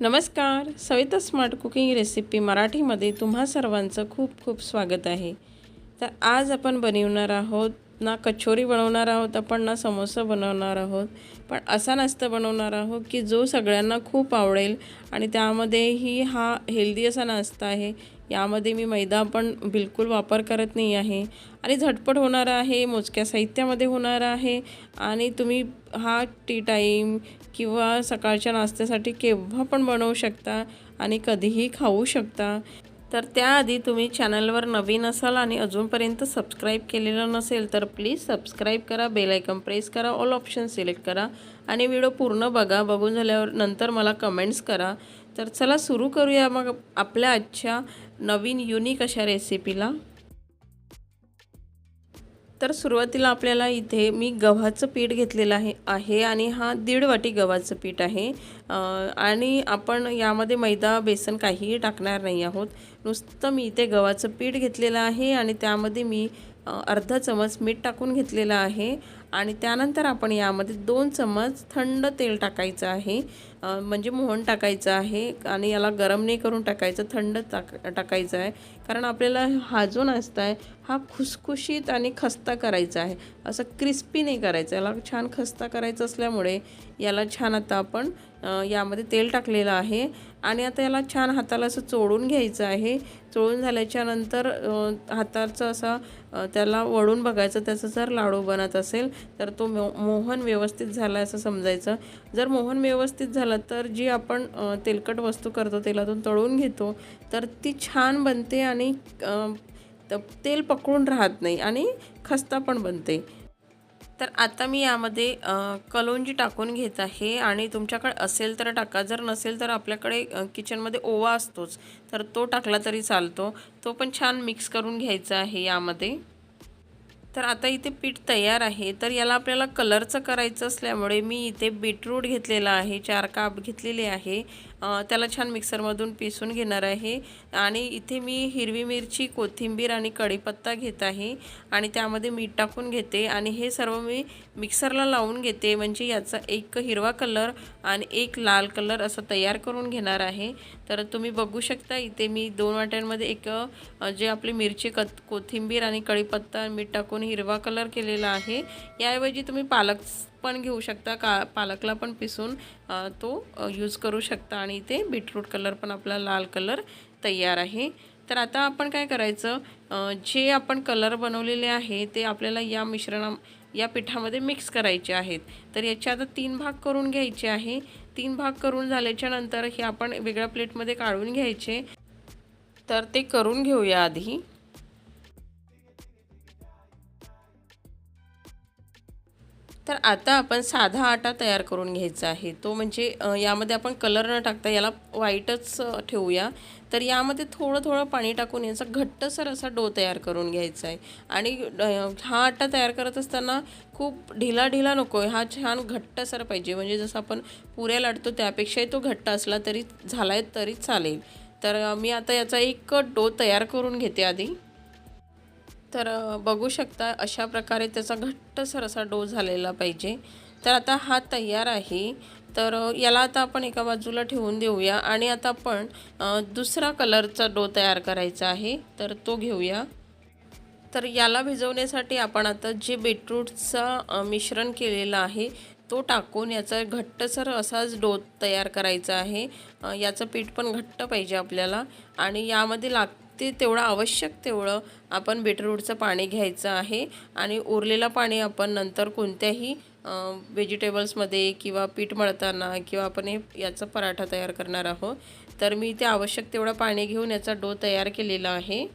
नमस्कार Savita smart cooking recipe मराठीमध्ये तुम्हा सर्वांचं खूप खूप स्वागत आहे. तर आज आपण बनवणार आहोत ना कचोरी बनवणार आहोत आपण ना समोसा बनवणार आहोत पण असा नाश्ता बनवणार आहोत की जो सगळ्यांना खूप आवडेल आणि त्यामध्येही हा हेल्दी असा नाश्ता आहे यामध्ये मी मैदा पण बिलकुल वापर करत नाही आहे. आणि झटपट होणार आहे मोजक्या साहित्यामध्ये होणार आहे. आणि तुम्ही हा टी टाईम किंवा सकाळच्या नाश्त्यासाठी केव्हा पण बनवू शकता आणि कधीही खाऊ शकता. तर त्याआधी तुम्ही चॅनलवर नवीन असाल आणि अजूनपर्यंत सबस्क्राईब केलेलं नसेल तर प्लीज सबस्क्राईब करा बेल आयकन प्रेस करा ऑल ऑप्शन सिलेक्ट करा. आणि व्हिडिओ पूर्ण बघा बघून झाल्यावर नंतर मला कमेंट्स करा. तर चला सुरू करूया मग आपल्या आजच्या नवीन युनिक अशा रेसिपीला तर सुरुवातीला आपल्याला इथे मी गव्हाचं पीठ घेतलेलं आहे आहे आणि हा दीड वाटी गव्हाचं पीठ आहे. आणि आपण यामध्ये मैदा बेसन काहीही टाकणार नाही आहोत. नुसतं मी इथे गव्हाचं पीठ घेतलेलं आहे आणि त्यामध्ये मी अर्धा चमच मीठ टाकून घेतलेलं आहे. आणि त्यानंतर आपण यामध्ये दोन चमच थंड तेल टाकायचं आहे. म्हणजे मोहन टाकायचं आहे आणि याला गरम नाही करून टाकायचं थंड टाक टाकायचं आहे. कारण आपल्याला हा जो नाश्ता आहे हा खुसखुशीत आणि खस्ता करायचा आहे. असं क्रिस्पी नाही करायचं. याला छान खस्ता करायचं असल्यामुळे याला छान आता आपण यामध्ये तेल टाकलेलं आहे. आणि आता याला छान हाताला असं चोडून घ्यायचं आहे. चोळून झाल्याच्यानंतर हाताचं असा त्याला वळून बघायचं त्याचं जर लाडू बनत असेल तर तो मो मोहन व्यवस्थित झाला असं समजायचं. जर मोहन व्यवस्थित झालं तर जी आपण तेलकट वस्तू करतो तेलातून तळून घेतो तर ती छान बनते आणि तेल पकडून राहत नाही आणि खस्ता पण बनते. तर आता मी यामध्ये कलोंजी टाकून घेत आहे आणि तुमच्याकडे असेल तर टाका. जर नसेल तर आपल्याकडे किचनमध्ये ओवा असतोच तर तो टाकला तरी चालतो. तो पण छान मिक्स करून घ्यायचा आहे यामध्ये. तर आता इथे पीठ तयार आहे. तर याला आपल्याला कलरचं करायचं असल्यामुळे मी इथे बीटरूट घेतलेला आहे चार काप घेतलेले आहे. त्याला छान मिक्सरमधून पिसून घेणार आहे. आणि इथे मी हिरवी मिरची कोथिंबीर आणि कढीपत्ता घेत आहे. आणि त्यामध्ये मीठ टाकून घेते. आणि हे सर्व मी मिक्सरला लावून घेते. म्हणजे याचा एक हिरवा कलर आणि एक लाल कलर असं तयार करून घेणार आहे. तर तुम्ही बघू शकता इथे मी दोन वाट्यांमध्ये एक जे आपली मिरची कत कोथिंबीर आणि कढीपत्ता मीठ टाकून हिरवा कलर केलेला आहे. याऐवजी तुम्ही पालक पण घेऊ शकता का पालकला पण पिसून तो यूज करू शकता. आणि इथे बीटरूट कलर पण आपला लाल कलर तयार आहे. तर आता आपण काय करायचं जे आपण कलर बनवलेले आहे ते आपल्याला या मिश्रणा या पिठामध्ये मिक्स करायचे आहेत. तर याचे आता तीन भाग करून घ्यायचे आहे. तीन भाग करून झाल्याच्यानंतर हे आपण वेगळ्या प्लेटमध्ये काढून घ्यायचे. तर ते करून घेऊया आधी. तर आता आपण साधा आटा तयार करून घ्यायचा आहे. तो म्हणजे यामध्ये आपण कलर न टाकता याला व्हाईटच ठेवूया. तर यामध्ये थोडं थोडं पाणी टाकून याचा घट्टसर असा डो तयार करून घ्यायचा आहे. आणि हा आटा तयार करत असताना खूप ढिला ढिला नको आहे हा छान घट्टसर पाहिजे. म्हणजे जसं आपण पुऱ्या लाटतो त्यापेक्षाही तो घट्ट असला तरी झाला आहे तरी चालेल. तर मी आता याचा एक डो तयार करून घेते आधी. तर बघू शकता अशा प्रकारे त्याचा घट्टसर असा डो झालेला पाहिजे. तर आता हा तयार आहे. तर याला आता आपण एका बाजूला ठेवून देऊया आणि आता आपण दुसरा कलरचा डो तयार करायचा आहे. तर तो घेऊया. तर याला भिजवण्यासाठी आपण आता जे बीटरूटचा मिश्रण केलेलं आहे तो टाकून याचा घट्टसर असाच डो तयार करायचा आहे. याचं पीठ पण घट्ट पाहिजे आपल्याला आणि यामध्ये लाग ते तेवढं आवश्यक तेवढं आपण बीटरूटचं पाणी घ्यायचं आहे. आणि उरलेलं पाणी आपण नंतर कोणत्याही व्हेजिटेबल्समध्ये किंवा पीठ मळताना किंवा आपण हे याचा पराठा तयार करणार आहोत. तर मी ते आवश्यक तेवढं पाणी घेऊन याचा डो तयार केलेला आहे.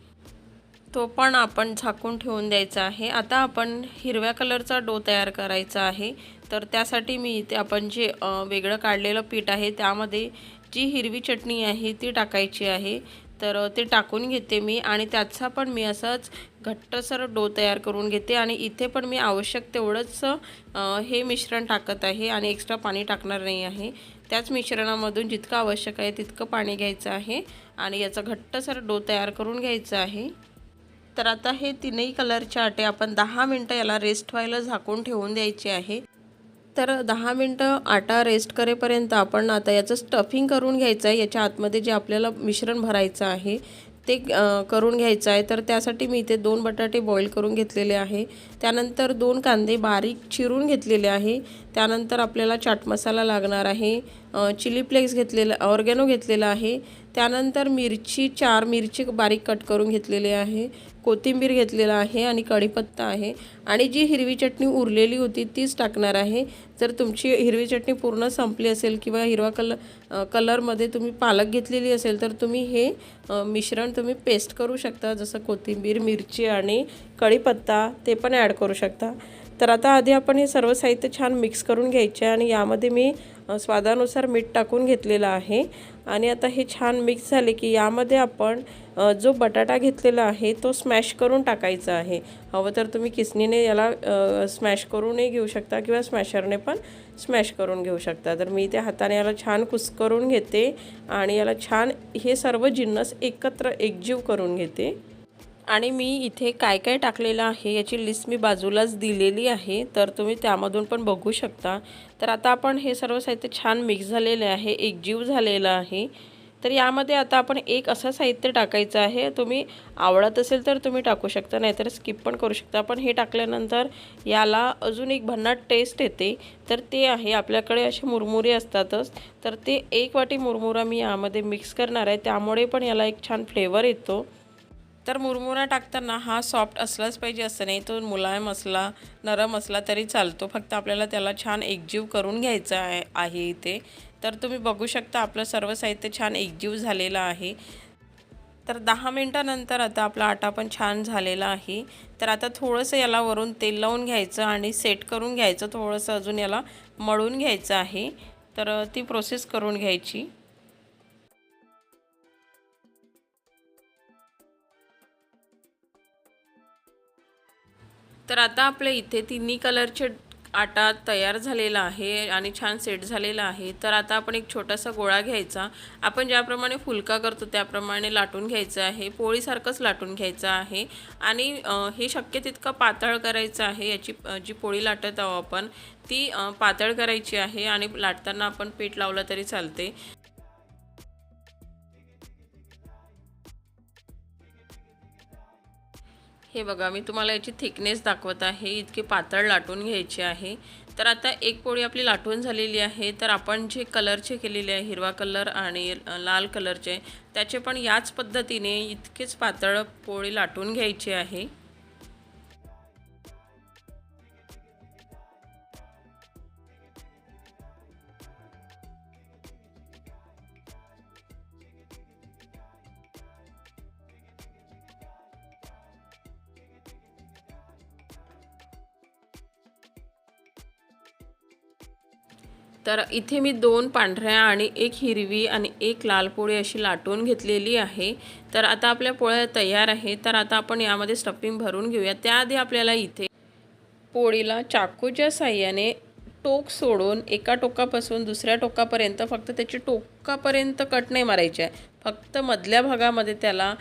तो पण आपण झाकून ठेवून द्यायचा आहे. आता आपण हिरव्या कलरचा डो तयार करायचा आहे. तर त्यासाठी मी इथे आपण जे वेगळं काढलेलं पीठ आहे त्यामध्ये जी हिरवी चटणी आहे ती टाकायची आहे. तर ते टाकून घेते मी आणि त्याचा पण मी असंच घट्टसर डो तयार करून घेते आणि इथे पण मी आवश्यक तेवढंच हे मिश्रण टाकत आहे आणि एक्स्ट्रा पाणी टाकणार नाही आहे. त्याच मिश्रणामधून जितकं आवश्यक आहे तितकं पाणी घ्यायचं आहे आणि याचा घट्टसर डो तयार करून घ्यायचा आहे. तर आता हे तीनही कलरचे आटे आपण दहा मिनटं याला रेस्ट व्हायला झाकून ठेवून द्यायचे आहे. तर दहा मिनटं आटा रेस्ट करेपर्यंत आपण आता याचं स्टफिंग करून घ्यायचं आहे. याच्या आतमध्ये जे आपल्याला मिश्रण भरायचं आहे ते करून घ्यायचं आहे. तर त्यासाठी मी इथे दोन बटाटे बॉईल करून घेतलेले आहे. त्यानंतर दोन कांदे बारीक चिरून घेतलेले आहे. त्यानंतर आपल्याला चाट मसाला लागणार आहे. चिली फ्लेक्स घेतलेला ऑर्गॅनो घेतलेला आहे. त्यानंतर मिरची चार मिरची बारीक कट करून घेतलेली आहे. कोथिंबीर घेतलेला आहे आणि कढीपत्ता आहे. आणि जी हिरवी चटणी उरलेली होती तीच टाकणार आहे. जर तुमची हिरवी चटणी पूर्ण संपली असेल किंवा हिरवा कलर कलरमध्ये तुम्ही पालक घेतलेली असेल तर तुम्ही हे मिश्रण तुम्ही पेस्ट करू शकता जसं कोथिंबीर मिरची आणि कढीपत्ता ते पण ॲड करू शकता. तर आता आधी आपण हे सर्व साहित्य छान मिक्स करून घ्यायचे आणि यामध्ये मी स्वादानुसार मीठ टाकून घेतलेलं आहे. आणि आता हे छान मिक्स झाले की यामध्ये आपण जो बटाटा घेतलेला आहे तो स्मॅश करून टाकायचा आहे. हवं तर तुम्ही किसनीने याला स्मॅश करूनही घेऊ शकता किंवा स्मॅशरने पण स्मॅश करून घेऊ शकता. तर मी त्या हाताने याला छान कुस्करून घेते आणि याला छान हे सर्व जिन्नस एकत्र एकजीव करून घेते. आणि मी इथे काय काय टाकलेलं आहे याची लिस्ट मी बाजूलाच दिलेली आहे. तर तुम्ही त्यामधून पण बघू शकता. तर आता आपण हे सर्व साहित्य छान मिक्स झालेले आहे. एकजीव झालेलं आहे. तर यामध्ये आता आपण एक असं साहित्य टाकायचं आहे. तुम्ही आवडत असेल तर तुम्ही टाकू शकता नाहीतर स्किप पण करू शकता. पण हे टाकल्यानंतर याला अजून एक भन्नाट टेस्ट येते. तर ते आहे आपल्याकडे असे मुरमुरे असतातच. तर ते एक वाटी मुरमुरा मी यामध्ये मिक्स करणार आहे. त्यामुळे पण याला एक छान फ्लेवर येतो. तर मुरमुरा टाकताना हा सॉफ्ट असलाच पाहिजे असं नाही. तो मुलायम असला नरम असला तरी चालतो. फक्त आपल्याला त्याला छान एकजीव करून घ्यायचा आहे आहे इथे. तर तुम्ही बघू शकता आपलं सर्व साहित्य छान एकजीव झालेलं आहे. तर दहा मिनटानंतर आता आपला आटा पण छान झालेला आहे. तर आता थोडंसं याला वरून तेल लावून घ्यायचं आणि सेट करून घ्यायचं. थोडंसं अजून याला मळून घ्यायचं आहे. तर ती प्रोसेस करून घ्यायची. तर आता आपल्या इथे तिन्ही कलरचे आटा तयार झालेला आहे आणि छान सेट झालेला आहे. तर आता आपण एक छोटासा गोळा घ्यायचा. आपण ज्याप्रमाणे फुलका करतो त्याप्रमाणे लाटून घ्यायचं आहे. पोळीसारखंच लाटून घ्यायचं आहे. आणि हे शक्य तितकं पातळ करायचं आहे याची जी पोळी लाटत आहो आपण ती पातळ करायची आहे आणि लाटताना आपण पीठ लावलं तरी चालते. हे बघा मी तुम्हाला याची थिकनेस दाखवत आहे. इतके पातळ लाटून घ्यायचे आहे. तर आता एक पोळी आपली लाटून झालेली आहे. तर आपण जे कलरचे केलेले आहे हिरवा कलर आणि लाल कलरचे त्याचे पण याच पद्धतीने इतकेच पातळ पोळी लाटून घ्यायची आहे. तर इथे मी दोन पांढऱ्या आणि एक हिरवी आणि एक लाल पोळी अशी लाटून घेतलेली आहे. तर आता आपल्या पोळ्या तयार आहे तर आता आपण यामध्ये स्टफिंग भरून घेऊया. त्याआधी आपल्याला इथे पोळीला चाकूच्या साह्याने टोक सोडून एका टोकापासून दुसऱ्या टोकापर्यंत फक्त त्याची टोकापर्यंत कट नाही मारायची आहे. फक्त मधल्या भागामध्ये त्याला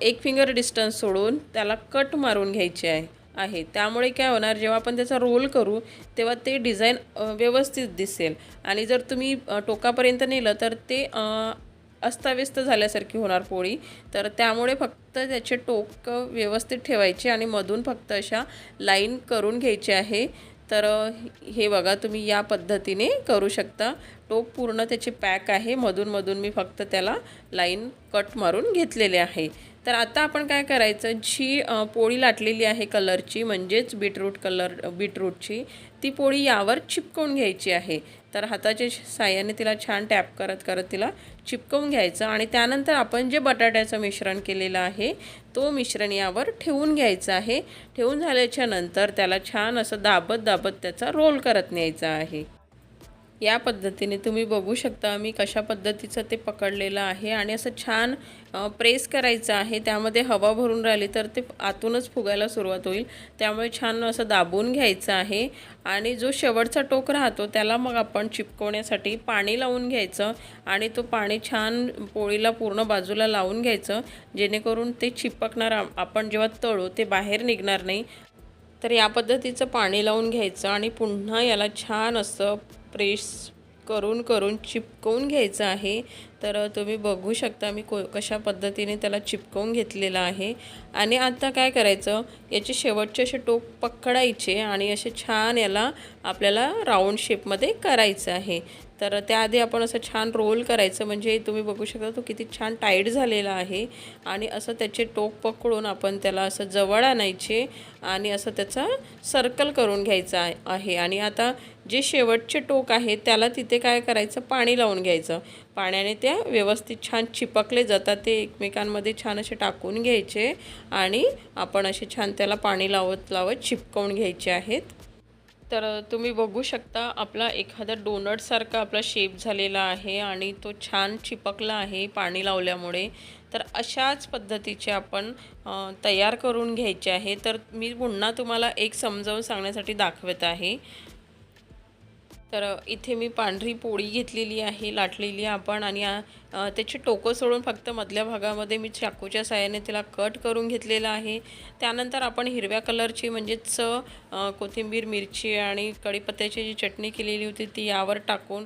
एक फिंगर डिस्टन्स सोडून त्याला कट मारून घ्यायचे आहे. आहे. त्यामुळे काय होणार जेव्हा आपण त्याचा रोल करू तेव्हा ते डिझाईन व्यवस्थित दिसेल. आणि जर तुम्ही टोकापर्यंत नेलं तर ते अस्ताव्यस्त झाल्यासारखी होणार पोळी. तर त्यामुळे फक्त त्याचे टोक व्यवस्थित ठेवायचे आणि मधून फक्त अशा लाईन करून घ्यायचे आहे. तर हे बघा तुम्ही या पद्धतीने करू शकता. टोक पूर्ण त्याचे पॅक आहे. मधून मधून मी फक्त त्याला लाईन कट मारून घेतलेले आहे. तर आता आपण काय करायचं? जी पोळी लाटलेली आहे कलरची म्हणजेच बीटरूट कलर बीटरूटची ती पोळी यावर चिपकवून घ्यायची आहे. तर हाताच्या साह्याने तिला छान टॅप करत करत तिला चिपकवून घ्यायचं आणि त्यानंतर आपण जे बटाट्याचं मिश्रण केलेलं आहे तो मिश्रण यावर ठेवून घ्यायचा आहे. ठेवून झाल्याच्यानंतर त्याला छान असं दाबत दाबत त्याचा रोल करत न्यायचा आहे. या पद्धतीने तुम्ही बघू शकता मी कशा पद्धतीचं ते पकडलेलं आहे आणि असं छान प्रेस करायचं आहे. त्यामध्ये हवा भरून राहिली तर ते आतूनच फुगायला सुरुवात होईल. त्यामुळे छान असं दाबून घ्यायचं आहे आणि जो शेवटचा टोक राहतो त्याला मग आपण चिपकवण्यासाठी पाणी लावून घ्यायचं आणि तो पाणी छान पोळीला पूर्ण बाजूला लावून घ्यायचं. जेणेकरून ते चिपकणार आपण जेव्हा तळू ते बाहेर निघणार नाही. तर या पद्धतीचं पाणी लावून घ्यायचं आणि पुन्हा याला छान असं प्रेस करून करून चिपकवून घ्यायचं आहे. तर तुम्ही बघू शकता मी को कशा पद्धतीने त्याला चिपकवून घेतलेलं आहे. आणि आता काय करायचं याचे शेवटचे असे टोक पकडायचे आणि असे छान याला आपल्याला राऊंड शेपमध्ये करायचं आहे. तर त्याआधी आपण असं छान रोल करायचं म्हणजे तुम्ही बघू शकता तो किती छान टाईट झालेला आहे. आणि असं त्याचे टोक पकडून आपण त्याला असं जवळ आणायचे आणि असं त्याचा सर्कल करून घ्यायचा आहे. आणि आता जे शेवटचे टोक आहे त्याला तिथे काय करायचं? पाणी लावून घ्यायचं. पाण्याने त्या व्यवस्थित छान चिपकले जातात. ते एकमेकांमध्ये छान असे टाकून घ्यायचे आणि आपण असे छान त्याला पाणी लावत लावत चिपकवून घ्यायचे आहेत. तर तुम्ही बघू शकता आपला एखादा डोनटसारखा आपला शेप झालेला आहे आणि तो छान चिपकला आहे पाणी लावल्यामुळे. तर अशाच पद्धतीचे आपण तयार करून घ्यायचे आहे. तर मी पुन्हा तुम्हाला एक समजावून सांगण्यासाठी दाखवत आहे. तर इथे मी पांढरी पोळी घेतलेली आहे लाटलेली आपण आणि त्याची टोकं सोडून फक्त मधल्या भागामध्ये मी चाकूच्या साह्याने त्याला कट करून घेतलेलं आहे. त्यानंतर आपण हिरव्या कलरची म्हणजेच कोथिंबीर मिरची आणि कढीपत्त्याची जी चटणी केलेली होती ती यावर टाकून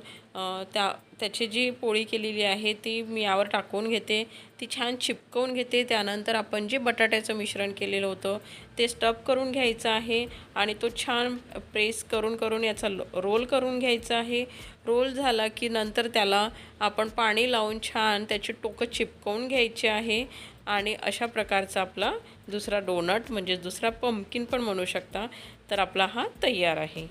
त्या त्याची जी पोळी केलेली आहे ती मी यावर टाकून घेते. ती छान चिपकवून घेते. त्यानंतर आपण जे बटाट्याचं मिश्रण केलेलं होतं ते स्टब करून घ्यायचं आहे आणि तो छान प्रेस करून करून याचा रोल करून घ्यायचा आहे. रोल झाला की नंतर त्याला आपण पाणी लावून छान त्याची टोकं चिपकवून घ्यायची आहे आणि अशा प्रकारचा आपला दुसरा डोनट म्हणजे दुसरा पंपकिन पण म्हणू शकता. तर आपला हा तयार आहे.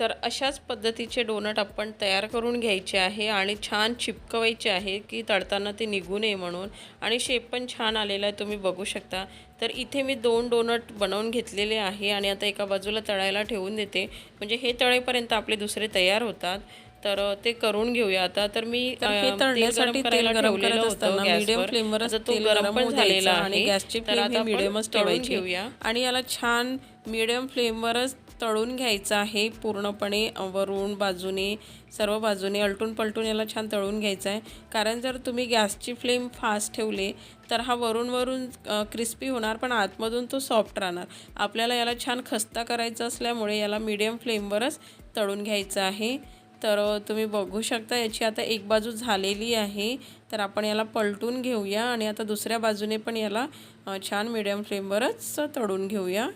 तर अशाच पद्धतीचे डोनट आपण तयार करून घ्यायचे आहे आणि छान चिपकवायचे आहे की तळताना ते निघू नये म्हणून. आणि शेप पण छान आलेला आहे तुम्ही बघू शकता. तर इथे मी दोन डोनट बनवून घेतलेले आहे आणि आता एका बाजूला तळायला ठेवून देते. म्हणजे हे तळेपर्यंत आपले दुसरे तयार होतात. तर ते करून घेऊया आता. तर मी तळण्यासाठी तेल गरम करत असताना मीडियम फ्लेमवर तो गरम पण झालेला आणि गॅसची फ्लेम मिडियमच ठेवायची. आणि याला छान मीडियम फ्लेमवरच तळून घ्यायचं आहे. पूर्णपणे वरून बाजूने सर्व बाजूने अलटून पलटून याला छान तळून घ्यायचं आहे. कारण जर तुम्ही गॅसची फ्लेम फास्ट ठेवले तर हा वरून वरून क्रिस्पी होणार पण आतमधून तो सॉफ्ट राहणार. आपल्याला याला छान खस्ता करायचा असल्यामुळे याला मीडियम फ्लेमवरच तळून घ्यायचं आहे. तर तुम्ही बघू शकता याची आता एक बाजू झालेली आहे. तर आपण याला पलटून घेऊया आणि आता दुसऱ्या बाजूने पण याला छान मीडियम फ्लेमवरच तळून घेऊया.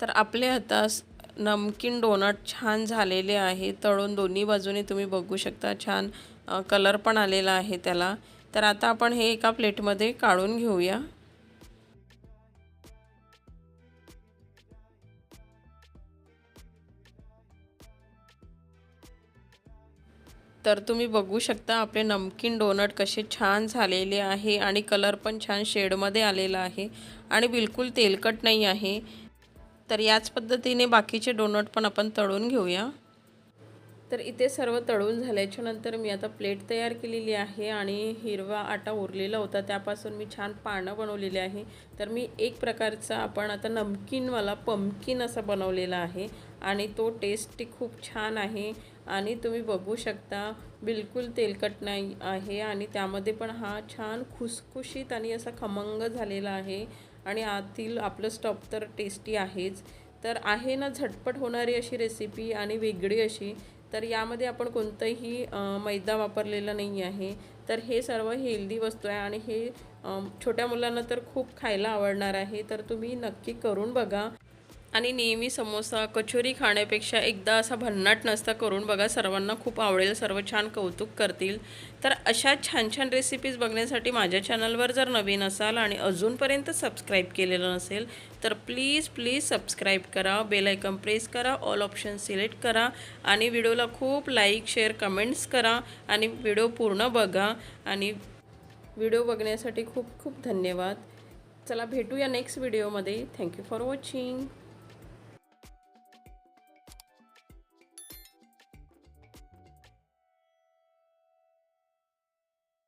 तर आपले आता नमकीन डोनट छान झालेले आहे. तळून दोन्ही बाजूने तुम्ही बघू शकता. छान कलर पण आलेला आहे त्याला. तर आता आपण हे एका प्लेटमध्ये काढून घेऊया. तर तुम्ही बघू शकता आपले नमकीन डोनट कसे छान झालेले आहे आणि कलर पण छान शेडमध्ये आलेला आहे. आणि बिलकुल तेलकट नाही आहे. तर याच पद्धतीने बाकीचे डोनट पण आपण तळून घेऊया. तर इथे सर्व तळून झाल्याच्यानंतर मी आता प्लेट तयार केलेली आहे आणि हिरवा आटा उरलेला होता. त्यापासून मी छान पानं बनवलेली आहे. तर मी एक प्रकारचा आपण आता नमकीनवाला पम्पकिन असा बनवलेला आहे आणि तो टेस्ट खूप छान आहे आणि तुम्ही बघू शकता बिलकुल तेलकट नाही आहे आणि त्यामध्ये पण हा छान खुसखुशीत आणि असा खमंग झालेला आहे. आणि आतील आपलं स्टफ तर टेस्टी आहेच. तर आहे ना झटपट होणारी अशी रेसिपी आणि वेगळी अशी तर यामध्ये आपण कोणतंही मैदा वापरलेला नाही आहे. तर हे सर्व हेल्दी वस्तू आहे आणि हे छोट्या मुलांना तर खूप खायला आवडणार आहे. तर तुम्ही नक्की करून बघा. आणि नेहमी समोसा कचोरी खाण्यापेक्षा एकदा असा भन्नाट नसता करून बघा सर्वांना खूप आवडेल सर्व छान कौतुक करतील. तर अशा छान छान रेसिपीज बघण्यासाठी माझ्या चॅनलवर जर नवीन असाल आणि अजूनपर्यंत सबस्क्राईब केलेलं नसेल तर प्लीज प्लीज सबस्क्राईब करा बेलायकन प्रेस करा ऑल ऑप्शन सिलेक्ट करा आणि व्हिडिओला खूप लाईक शेअर कमेंट्स करा आणि व्हिडिओ पूर्ण बघा. आणि व्हिडिओ बघण्यासाठी खूप खूप धन्यवाद. चला भेटूया नेक्स्ट व्हिडिओमध्ये थँक्यू फॉर वॉचिंग